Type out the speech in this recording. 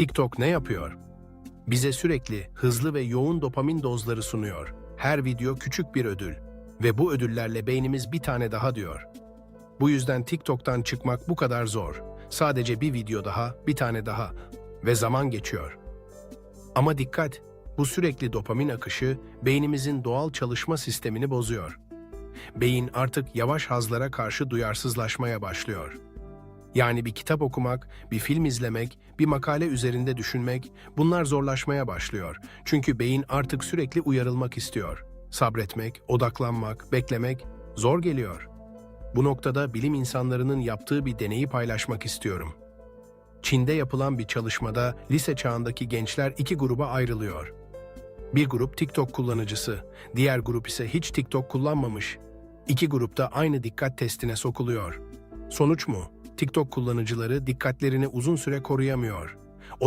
TikTok ne yapıyor? Bize sürekli hızlı ve yoğun dopamin dozları sunuyor. Her video küçük bir ödül ve bu ödüllerle beynimiz bir tane daha diyor. Bu yüzden TikTok'tan çıkmak bu kadar zor. Sadece bir video daha, bir tane daha ve zaman geçiyor. Ama dikkat, bu sürekli dopamin akışı beynimizin doğal çalışma sistemini bozuyor. Beyin artık yavaş hazlara karşı duyarsızlaşmaya başlıyor. Yani bir kitap okumak, bir film izlemek, bir makale üzerinde düşünmek bunlar zorlaşmaya başlıyor. Çünkü beyin artık sürekli uyarılmak istiyor. Sabretmek, odaklanmak, beklemek zor geliyor. Bu noktada bilim insanlarının yaptığı bir deneyi paylaşmak istiyorum. Çin'de yapılan bir çalışmada lise çağındaki gençler iki gruba ayrılıyor. Bir grup TikTok kullanıcısı, diğer grup ise hiç TikTok kullanmamış. İki grupta aynı dikkat testine sokuluyor. Sonuç mu? TikTok kullanıcıları dikkatlerini uzun süre koruyamıyor.